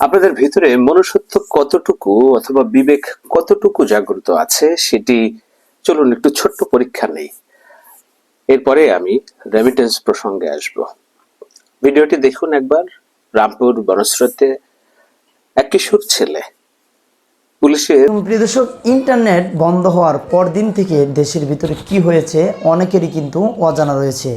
আপনাদের ভিতরে মনুষ্যত্ব কতটুকু অথবা বিবেক কতটুকু জাগ্রত আছে সেটি চলুন একটু ছোট্ট পরীক্ষা নেই। এরপরে আমি রেমিটেন্স প্রসঙ্গে আসব। ভিডিওটি দেখুন একবার, রামপুর বনস্রোতে এক কিশোর ছেলে। পুলিশের প্রিয় দর্শক ইন্টারনেট বন্ধ হওয়ার পরদিন থেকে দেশের ভিতরে কি হয়েছে অনেকেরই কিন্তু অজানা রয়েছে।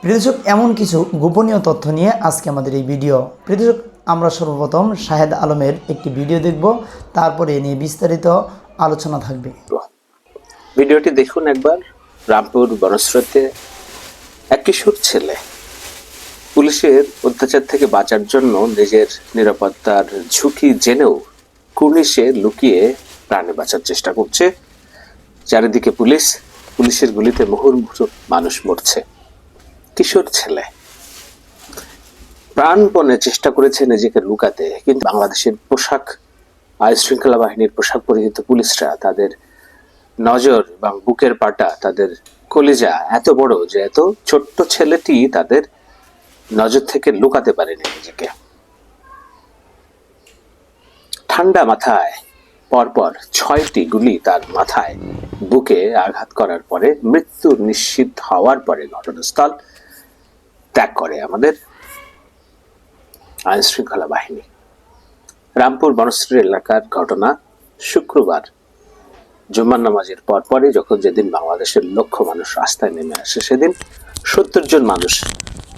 প্রিয় দর্শক, এমন কিছু গোপনীয় তথ্য নিয়ে আজকে আমাদের এই ভিডিও। প্রিয় দর্শক আমরা সর্বপ্রথম শাহেদ আলমের একটি ভিডিও দেখব, তারপরে এ নিয়ে বিস্তারিত আলোচনা থাকবে। ভিডিওটি দেখুন একবার, রামপুর বনস্রোতে এক কিশোর ছেলে। পুলিশের অত্যাচার থেকে বাঁচার জন্য নিজের নিরাপত্তার ঝুঁকি জেনেও কুর্নিশে লুকিয়ে প্রাণে বাঁচার চেষ্টা করছে। চারিদিকে পুলিশ, পুলিশের গুলিতে মুহুর্মুহু মানুষ মরছে। কিশোর ছেলে। প্রাণপণে চেষ্টা করেছে নিজেকে লুকাতে, কিন্তু বাংলাদেশের পোশাক আইন শৃঙ্খলা বাহিনীর পোশাক পরিহিত পুলিশরা তাদের নজর এবং বুকের পাটা, তাদের কলিজা এত বড় যে এত ছোট্ট ছেলেটি তাদের নজর থেকে লুকাতে পারেনি নিজেকে। ঠান্ডা মাথায় পরপর ছয়টি গুলি তার মাথায় বুকে আঘাত করার পরে মৃত্যু নিশ্চিত হওয়ার পরে ঘটনাস্থল ত্যাগ করে আমাদের আইন শৃঙ্খলা বাহিনী। রামপুর বনশ্রী এলাকার ঘটনা শুক্রবার। জুম্মার নামাজের পরপরই যখন যেদিন বাংলাদেশের লক্ষ মানুষ রাস্তায় নেমে আসে, সেদিন সত্তর জন মানুষ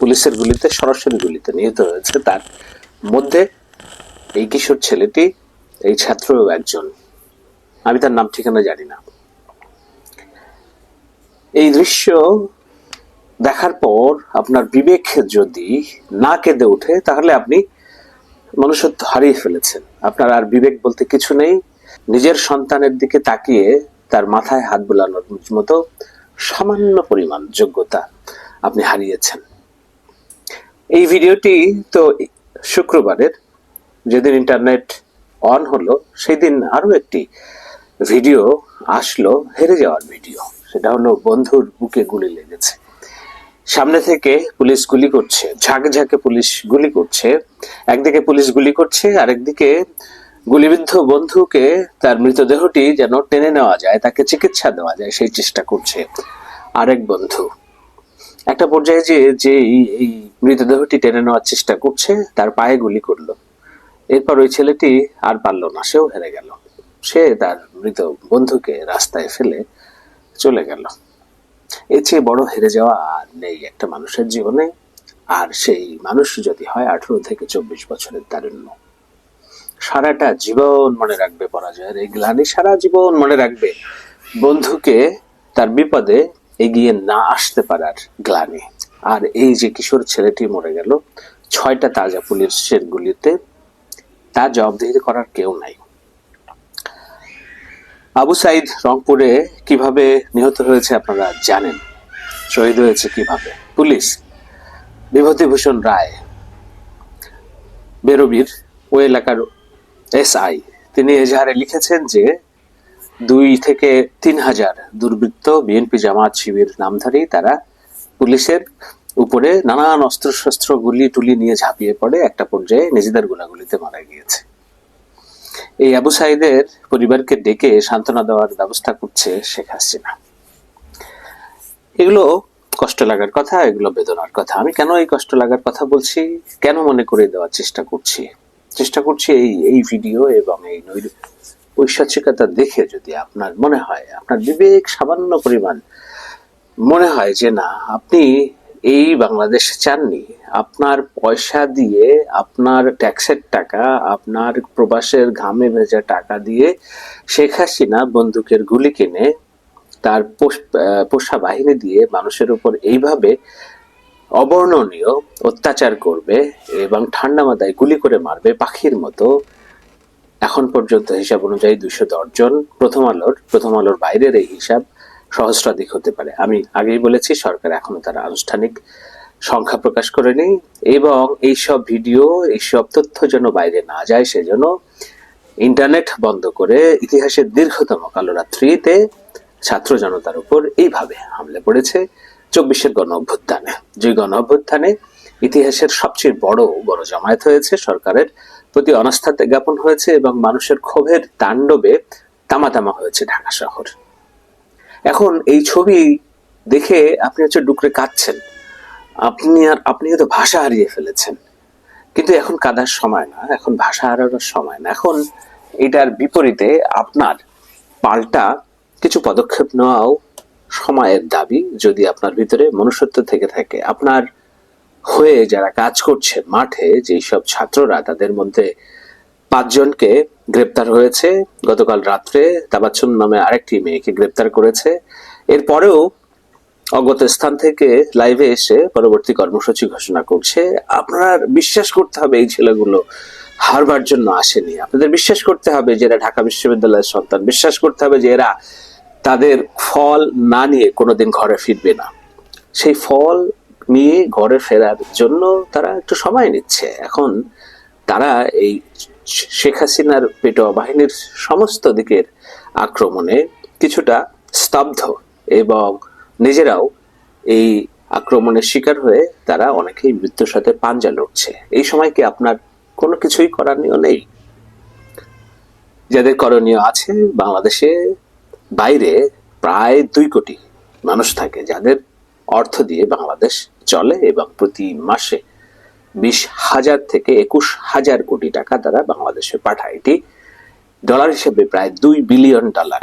পুলিশের গুলিতে, সরাসরি গুলিতে নিহত হয়েছে। তার মধ্যে এই কিশোর ছেলেটি, এই ছাত্রও একজন। আমি তার নাম ঠিকানা জানি না। এই দৃশ্য দেখার পর আপনার বিবেক যদি না কেঁদে ওঠে, তাহলে আপনি মনুষ্যত্ব হারিয়ে ফেলেছেন। আপনার আর বিবেক বলতে কিছু নেই। নিজের সন্তানের দিকে তাকিয়ে তার মাথায় হাত বোলানোর মতো সামান্য পরিমাণ যোগ্যতা আপনি হারিয়েছেন। এই ভিডিওটি তো শুক্রবারের, যেদিন ইন্টারনেট অন হলো সেই দিন আরও একটি ভিডিও আসলো, হেরে যাওয়ার ভিডিও। সেটা হলো বন্ধুর বুকে গুলি লেগেছে। সামনে থেকে পুলিশ গুলি করছে, ঝাঁকে ঝাঁকে পুলিশ গুলি করছে। একদিকে পুলিশ গুলি করছে, আরেকদিকে গুলিবিদ্ধ বন্ধুকে তার মৃতদেহটি যেন টেনে নেওয়া যায়, তাকে চিকিৎসা দেওয়া যায়, সেই চেষ্টা করছে আরেক বন্ধু। একটা পর্যায়ে যে যে এই- এই মৃতদেহটি টেনে নেওয়ার চেষ্টা করছে, তার পায়ে গুলি করল। এরপর ওই ছেলেটি আর পারল না, সেও হেরে গেল। সে তার মৃত বন্ধুকে রাস্তায় ফেলে চলে গেল। এর চেয়ে বড় হেরে যাওয়া আর নেই একটা মানুষের জীবনে। আর সেই মানুষ যদি হয় আঠেরো থেকে চব্বিশ বছরের তারুণ্য। সারাটা জীবন মনে রাখবে পরাজয়ের এই গ্লানি, সারা জীবন মনে রাখবে বন্ধুকে তার বিপদে এগিয়ে না আসতে পারার গ্লানি। আর এই যে কিশোর ছেলেটি মরে গেল, ছয়টা তাজা পুলিশের গুলিতে তা জবাবদিহি করার কেউ নাই। আবু সাইদ রংপুরে কীভাবে নিহত হয়েছে আপনারা জানেন? শহীদ হয়েছে কীভাবে? পুলিশ, বিভূতিভূষণ রায়, বেরবির ওই এলাকার এস আই তিনি এজাহারে লিখেছেন যে, দুই থেকে তিন হাজার দুর্বৃত্ত বিএনপি জামাত শিবির নামধারী তারা পুলিশের উপরে নানান অস্ত্রশস্ত্র গুলি টুলি নিয়ে ঝাঁপিয়ে পড়ে। একটা পর্যায়ে নিজেদের গোলাগুলিতে মারা গিয়েছে। এই আবু সাইদের পরিবারকে ডেকে সান্ত্বনা দেওয়ার ব্যবস্থা করছে শেখ হাসিনা। এগুলো কষ্ট লাগার কথা, এগুলো বেদনার কথা। আমি কেন এই কষ্ট লাগার কথা বলছি? কেন মনে করে দেওয়ার চেষ্টা করছি? চেষ্টা করছি এই এই ভিডিও এবং এই নৈর ঐশ্বরিকতা দেখে যদি আপনার মনে হয়, আপনার বিবেক সামান্য পরিমাণ মনে হয় যে না, আপনি এই বাংলাদেশ চাননি। আপনার পয়সা দিয়ে, আপনার ট্যাক্সের টাকা, আপনার প্রবাসের ঘামে ভেজা টাকা দিয়ে শেখ হাসিনা বন্দুকের গুলি কিনে তার পোষ- বাহিনী দিয়ে মানুষের উপর এইভাবে অবর্ণনীয় অত্যাচার করবে এবং ঠান্ডা মাথায় গুলি করে মারবে পাখির মতো, এখন পর্যন্ত হিসাব অনুযায়ী দুইশো জন প্রথম আলোর প্রথম আলোর বাইরের এই হিসাব সহস্রাধিক হতে পারে। আমি আগেই বলেছি, সরকার এখনও তারা আনুষ্ঠানিক সংখ্যা প্রকাশ করেনি এবং এইসব ভিডিও, এইসব তথ্য যেন বাইরে না যায়, সেজন্য ইন্টারনেট বন্ধ করে ইতিহাসের দীর্ঘতম কালোরাত্রিতে ছাত্র জনতার উপর এইভাবে হামলে পড়েছে চব্বিশের গণ অভ্যুত্থানে। যে গণ অভ্যুত্থানে ইতিহাসের সবচেয়ে বড় বড় জামায়াত হয়েছে, সরকারের প্রতি অনাস্থা জ্ঞাপন হয়েছে এবং মানুষের ক্ষোভের তাণ্ডবে তামাতামা হয়েছে ঢাকা শহর। এখন এই ছবি দেখে আপনি হচ্ছে ডুকরে কাঁদছেন। আপনি আর আপনি হয়তো ভাষা হারিয়ে ফেলেছেন। কিন্তু এখন কাদার সময় না, এখন ভাষা হারানোর সময় না। এখন এটার বিপরীতে আপনার পাল্টা কিছু পদক্ষেপ নেওয়াও সময়ের দাবি, যদি আপনার ভিতরে মনুষ্যত্ব থেকে থাকে। আপনার হয়ে যারা কাজ করছে মাঠে, যেই সব ছাত্ররা, তাদের মধ্যে পাঁচজনকে গ্রেপ্তার হয়েছে। গতকাল রাত্রে তাবাচ্চুম নামে আরেকটি মেয়েকে গ্রেপ্তার করেছে। এরপরেও অগত স্থান থেকে লাইভে এসে পরবর্তী কর্মসূচি ঘোষণা করছে। আপনার বিশ্বাস করতে হবে এই ছেলেগুলো হারবার জন্য আসেনি। আপনাদের বিশ্বাস করতে হবে যে এরা ঢাকা বিশ্ববিদ্যালয়ের সন্তান। বিশ্বাস করতে হবে যে এরা তাদের ফল না নিয়ে কোনোদিন ঘরে ফিরবে না। সেই ফল নিয়ে ঘরে ফেরার জন্য তারা একটু সময় নিচ্ছে। এখন তারা এই শেখ হাসিনার পেটোয়া বাহিনীর সমস্ত দিকের আক্রমণে কিছুটা স্তব্ধ এবং নিজেরাও এই আক্রমণের শিকার হয়ে তারা অনেকেই মৃত্যুর সাথে পাঞ্জা লড়ছে। এই সময় কি আপনার কোনো কিছুই করণীয় নেই? যাদের করণীয় আছে, বাংলাদেশে বাইরে প্রায় দুই কোটি মানুষ থাকে, যাদের অর্থ দিয়ে বাংলাদেশ চলে এবং প্রতি মাসে বিশ হাজার থেকে একুশ হাজার কোটি টাকা তারা বাংলাদেশে পাঠায়। এটি ডলার হিসেবে প্রায় দুই বিলিয়ন ডলার।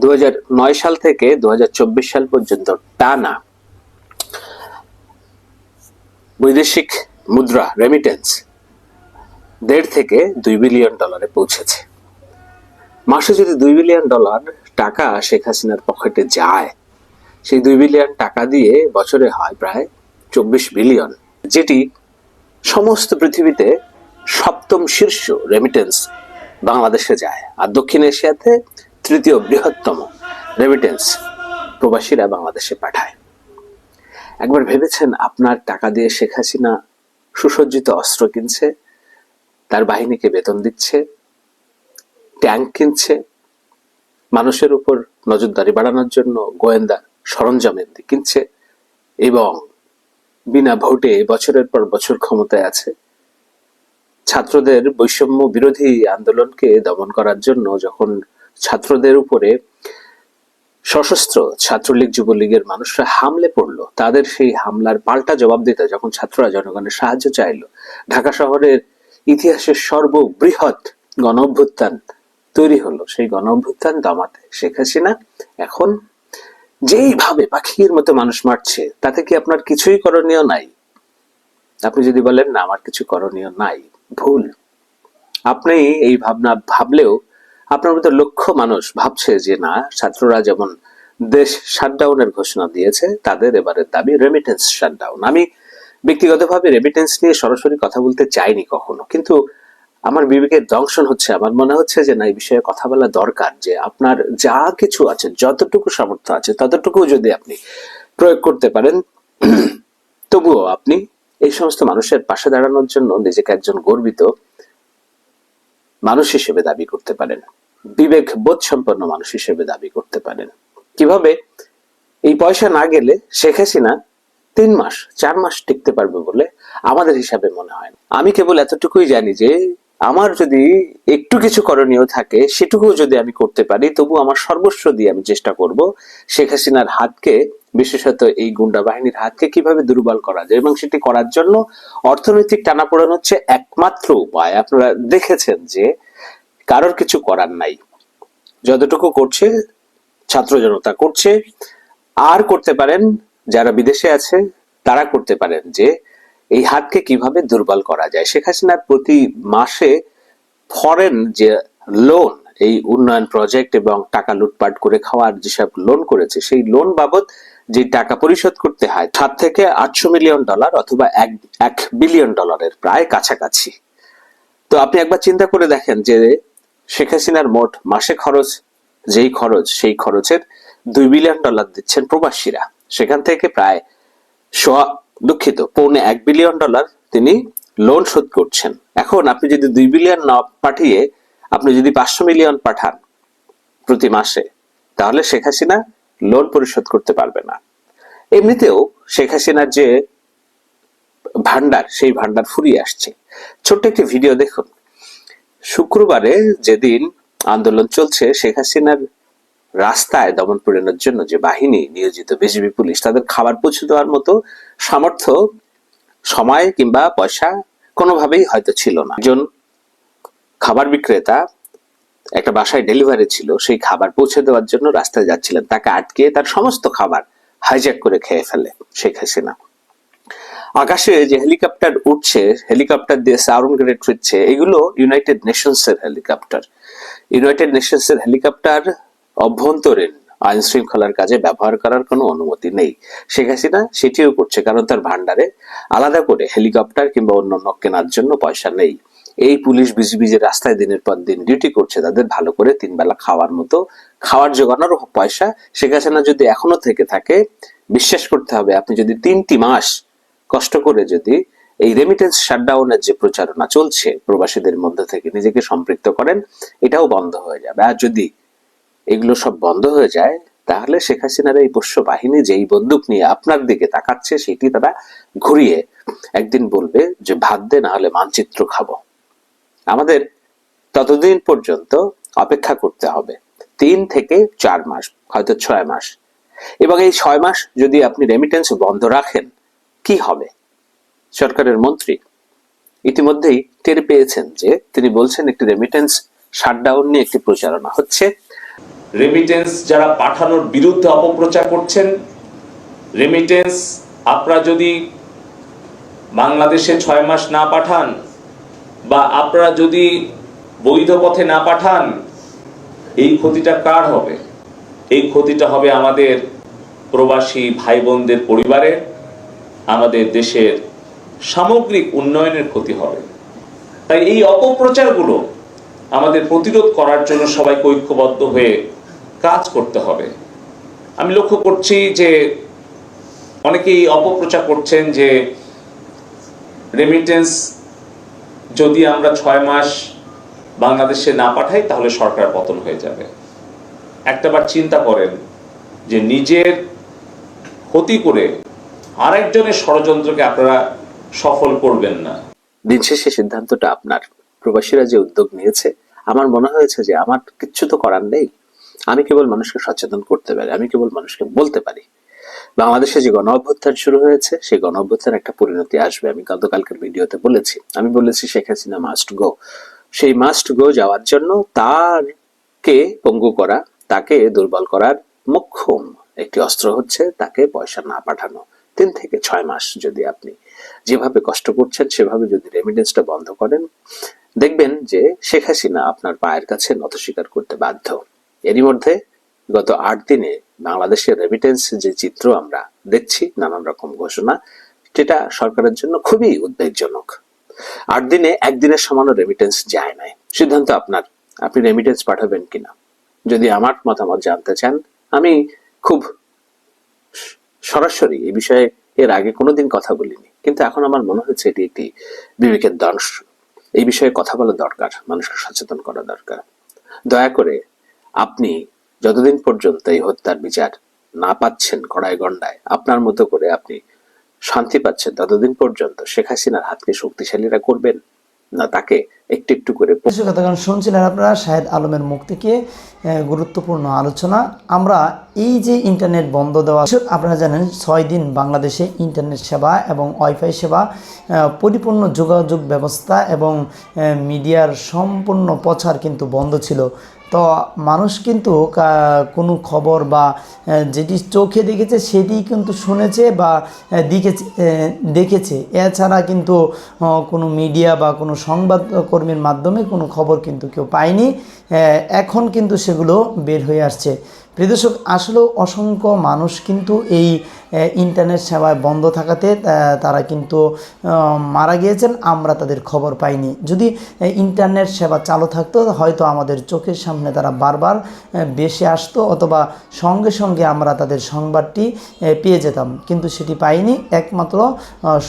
দু সাল থেকে দু সাল পর্যন্ত টানা বৈদেশিক মুদ্রা রেমিটেন্স দেড় থেকে দুই বিলিয়ন ডলারে পৌঁছেছে। মাসে যদি দুই বিলিয়ন ডলার টাকা শেখ হাসিনার পকেটে যায়, সেই দুই বিলিয়ন টাকা দিয়ে বছরে হয় প্রায় চব্বিশ বিলিয়ন। যেটি সমস্ত পৃথিবীতে সপ্তম শীর্ষ রেমিটেন্স বাংলাদেশে যায়। আর দক্ষিণ এশিয়াতে তৃতীয় বৃহত্তম রেমিটেন্স প্রবাসীরা বাংলাদেশে পাঠায়। একবার ভেবেছেন আপনার টাকা দিয়ে শেখ হাসিনা সুসজ্জিত অস্ত্র কিনছে, তার বাহিনীকে বেতন দিচ্ছে, ট্যাঙ্ক কিনছে, মানুষের উপর নজরদারি বাড়ানোর জন্য গোয়েন্দা সরঞ্জাম কিনছে এবং বিনা ভোটে বছরের পর বছর ক্ষমতায় আছে। ছাত্রদের বৈষম্য বিরোধী আন্দোলনকে দমন করার জন্য যখন ছাত্রদের উপরে সশস্ত্র ছাত্রলীগ যুবলীগের মানুষরা হামলে পড়ল, তাদের সেই হামলার পাল্টা জবাব দিতে যখন ছাত্ররা জনগণের সাহায্য চাইলো, ঢাকা শহরের ইতিহাসের সর্ববৃহৎ গণ অভ্যুত্থান তৈরি হলো। সেই গণ অভ্যুত্থান দমাতে শেখ হাসিনা এখন যেইভাবে পাখির মতো মানুষ মারছে, তাতে কি আপনার কিছুই করণীয় নাই? আপনি যদি বলেন, না, আমার কিছু করণীয় নাই, ভুল। আপনি এই ভাবনা ভাবলেও আপনার মতো লক্ষ মানুষ ভাবছে যে, না ছাত্ররা যেমন দেশ শাটডাউনের ঘোষণা দিয়েছে, তাদের এবারের দাবি রেমিটেন্স শাটডাউন আমি ব্যক্তিগতভাবে রেমিটেন্স নিয়ে সরাসরি কথা বলতে চাইনি কখনো, কিন্তু আমার বিবেকের দংশন হচ্ছে, আমার মনে হচ্ছে যে না, এই বিষয়ে কথা বলা দরকার, যে আপনার যা কিছু আছে, যতটুকু সামর্থ্য আছে ততটুকু যদি আপনি প্রয়োগ করতে পারেন, তবুও আপনি এই সমস্ত মানুষের পাশে দাঁড়ানোর জন্য নিজেকে একজন গর্বিত মানুষ হিসেবে দাবি করতে পারেন, বিবেক বোধ সম্পন্ন মানুষ হিসেবে দাবি করতে পারেন। কীভাবে? এই পয়সা না গেলে শেখ হাসিনা তিন মাস, চার মাস টিকতে পারবে বলে আমাদের হিসাবে মনে হয়। আমি কেবল এতটুকুই জানি যে আমার যদি একটু কিছু করণীয় থাকে, সেটুকুও যদি আমি করতে পারি, তবু আমার সর্বস্ব দিয়ে আমি চেষ্টা করব শেখ হাসিনার হাতকে, বিশেষত এই গুন্ডা বাহিনীর হাতকে কীভাবে দুর্বল করা যায় এবং সেটি করার জন্য অর্থনৈতিক টানাপোড়েন হচ্ছে একমাত্র উপায়। আপনারা দেখেছেন যে কারোর কিছু করার নাই। যতটুকু করছে, ছাত্র জনতা করছে। আর করতে পারেন যারা বিদেশে আছে, তারা করতে পারেন যে এই হাতকে কীভাবে দুর্বল করা যায়? শেখ হাসিনার প্রতি মাসে ফরেন যে লোন এই উন্নয়ন প্রজেক্ট এবং টাকা লুটপাট করে খাওয়ার যেসব লোন করেছে, সেই লোন বাবদ যে টাকা পরিশোধ করতে হয় সাত থেকে আটশো মিলিয়ন ডলার অথবা এক এক বিলিয়ন ডলারের প্রায় কাছাকাছি। তো আপনি একবার চিন্তা করে দেখেন যে শেখ হাসিনার মোট মাসে খরচ, যেই খরচ, সেই খরচের দুই বিলিয়ন ডলার দিচ্ছেন প্রবাসীরা। সেখান থেকে প্রায় সোয়া দুঃখিত, পৌনে এক বিলিয়ন ডলার তিনি লোন শোধ করছেন। এখন আপনি যদি দুই বিলিয়ন না পাঠিয়ে আপনি যদি পাঁচশো মিলিয়ন পাঠান প্রতি মাসে, তাহলে শেখ হাসিনা লোন পরিশোধ করতে পারবে না। এমনিতেও শেখ হাসিনার যে ভান্ডার সেই ভান্ডার ফুরিয়ে আসছে। ছোট্ট একটি ভিডিও দেখুন। শুক্রবারে যেদিন আন্দোলন চলছে, শেখ হাসিনার রাস্তায় দমন পীড়নের জন্য যে বাহিনী নিয়োজিত বিজেপি পুলিশ, তাদের খাবার পৌঁছে দেওয়ার মতো সামর্থ্য, সময় কিংবা পয়সা কোনোভাবেই হয়তো ছিল না। একজন খাবার বিক্রেতা একটা বাসায় ডেলিভারি ছিল, সেই খাবার পৌঁছে দেওয়ার জন্য রাস্তায় যাচ্ছিলেন। তাকে আটকে তার সমস্ত খাবার হাইজ্যাক করে খেয়ে ফেলে শেখ হাসিনা। আকাশে যে হেলিকপ্টার উঠছে, হেলিকপ্টার দিয়ে সাউন্ড গ্রেড ফিরছে, এগুলো ইউনাইটেড নেশনস এর হেলিকপ্টার। ইউনাইটেড নেশনস এর হেলিকপ্টার অভ্যন্তরীণ আইন শৃঙ্খলার কাজে ব্যবহার করার কোনো অনুমতি নেই। শেখ হাসিনা সেটিও করছে কারণ তার ভান্ডারে আলাদা করে হেলিকপ্টার কিংবা অন্যান্য কেনার জন্য পয়সা নেই। এই পুলিশ বিজিবি যে রাস্তায় দিনের পর দিন ডিউটি করছে তাদের ভালো করে তিন বেলা খাওয়ার মতো। খাওয়ার জোগানোর পয়সা শেখ হাসিনা যদি এখনও থেকে থাকে, বিশ্বাস করতে হবে আপনি যদি তিনটি মাস কষ্ট করে যদি এই রেমিটেন্স শাটডাউনের যে প্রচারণা চলছে প্রবাসীদের মধ্যে থেকে নিজেকে সম্পৃক্ত করেন, এটাও বন্ধ হয়ে যাবে। আর যদি এগুলো সব বন্ধ হয়ে যায়, তাহলে শেখ হাসিনার এই পোষ্য বাহিনী যেই বন্দুক নিয়ে আপনার দিকে তাকাচ্ছে, সেটি তারা ঘুরিয়ে একদিন বলবে যে, ভাত দে, না হলে মানচিত্র খাব। আমাদের ততদিন পর্যন্ত অপেক্ষা করতে হবে। তিন থেকে চার মাস, হয়তো ছয় মাস। এবং এই ছয় মাস যদি আপনি রেমিটেন্স বন্ধ রাখেন, কি হবে? সরকারের মন্ত্রী ইতিমধ্যেই টের পেয়েছেন যে, তিনি বলছেন একটি রেমিটেন্স শাটডাউন নিয়ে একটি প্রচারণা হচ্ছে। রেমিটেন্স যারা পাঠানোর বিরুদ্ধে অপপ্রচার করছেন রেমিটেন্স আপনারা যদি বাংলাদেশে ছয় মাস না পাঠান বা আপনারা যদি বৈধ পথে না পাঠান, এই ক্ষতিটা কার হবে? এই ক্ষতিটা হবে আমাদের প্রবাসী ভাই বোনদের পরিবারে, আমাদের দেশের সামগ্রিক উন্নয়নের ক্ষতি হবে। তাই এই অপপ্রচারগুলো আমাদের প্রতিরোধ করার জন্য সবাইকে ঐক্যবদ্ধ হয়ে কাজ করতে হবে। আমি লক্ষ্য করছি যে অনেকেই অপপ্রচার করছেন যে রেমিটেন্স যদি আমরা ছয় মাস বাংলাদেশে না পাঠাই, তাহলে সরকার পতন হয়ে যাবে। একটাবার চিন্তা করেন যে নিজের ক্ষতি করে আরেকজনের ষড়যন্ত্রকে আপনারা সফল করবেন না। দিন শেষে সিদ্ধান্তটা আপনার। প্রবাসীরা যে উদ্যোগ নিয়েছে, আমার মনে হয়েছে যে আমার কিচ্ছু তো করার নেই। আমি কেবল মানুষকে সচেতন করতে পারি, আমি কেবল মানুষকে বলতে পারি। বাংলাদেশে যে গণ অভ্যুত্থান শুরু হয়েছে, সেই গণ অভ্যুত্থান একটা পরিণতি আসবে। আমি গতকালকের ভিডিওতে বলেছি, আমি বলেছি শেখ হাসিনা মাস্ট গো সেই মাস্ট গো যাওয়ার জন্য তারকে পঙ্গু করা, তাকে দুর্বল করার মোক্ষম একটি অস্ত্র হচ্ছে তাকে পয়সা না পাঠানো। তিন থেকে ছয় মাস যদি আপনি যেভাবে কষ্ট করছেন, সেভাবে যদি রেমিটেন্সটা বন্ধ করেন, দেখবেন যে শেখ হাসিনা আপনার পায়ের কাছে নত স্বীকার করতে বাধ্য। এরই মধ্যে গত আট দিনে বাংলাদেশের রেমিটেন্স যে চিত্র আমরা দেখছি, নানান রকম ঘোষণা, সেটা সরকারের জন্য খুবই উদ্বেগজনক। আট দিনে একদিনের সমানও রেমিটেন্স যায় নাই। সিদ্ধান্ত আপনার। আপনি রেমিটেন্স পাঠাবেন কিনা? যদি আমার মতামত জানতে চান, আমি খুব সরাসরি এই বিষয়ে এর আগে কোনোদিন কথা বলিনি, কিন্তু এখন আমার মনে হচ্ছে এটি একটি বিবেকের দংশ। এই বিষয়ে কথা বলা দরকার, মানুষকে সচেতন করা দরকার। দয়া করে আপনি যতদিন পর্যন্ত এই হত্যার বিচার না পাচ্ছেন কড়াই গন্ডায় আপনার মতো করে আপনি শান্তি পাচ্ছেন, ততদিন পর্যন্ত শেখ হাসিনার হাতকে শক্তিশালীরা করবেন? না, তাকে একটু একটু করে এতক্ষণ শুনছিলেন আপনারা শাহেদ আলমের মুখ থেকে গুরুত্বপূর্ণ আলোচনা। আমরা এই যে ইন্টারনেট বন্ধ দেওয়া, আপনারা জানেন ছয় দিন বাংলাদেশে ইন্টারনেট সেবা এবং ওয়াইফাই সেবা পরিপূর্ণ যোগাযোগ ব্যবস্থা এবং মিডিয়ার সম্পূর্ণ প্রচার কিন্তু বন্ধ ছিল। তো মানুষ কিন্তু কোনো খবর বা যেটি চোখে দেখেছে সেটি কিন্তু শুনেছে বা দেখেছে দেখেছে। এছাড়া কিন্তু কোনো মিডিয়া বা কোনো সংবাদকর্মীর মাধ্যমে কোনো খবর কিন্তু কেউ পায়নি। এখন কিন্তু সেগুলো বের হয়ে আসছে। প্রিয়দর্শক আসলেও অসংখ্য মানুষ কিন্তু এই ইন্টারনেট সেবায় বন্ধ থাকাতে তারা কিন্তু মারা গিয়েছেন। আমরা তাদের খবর পাইনি। যদি ইন্টারনেট সেবা চালু থাকতো, হয়তো আমাদের চোখের সামনে তারা বারবার বেশি আসতো, অথবা সঙ্গে সঙ্গে আমরা তাদের সংবাদটি পেয়ে যেতাম। কিন্তু সেটি পাইনি। একমাত্র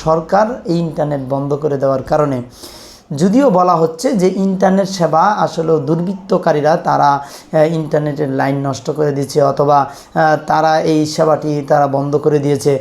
সরকার এই ইন্টারনেট বন্ধ করে দেওয়ার কারণে। যদিও বলা হচ্ছে যে ইন্টারনেট সেবা আসলে দুর্বৃত্তকারীরা তারা ইন্টারনেটের লাইন নষ্ট করে দিয়েছে অথবা তারা এই সেবাটি তারা বন্ধ করে দিয়েছে।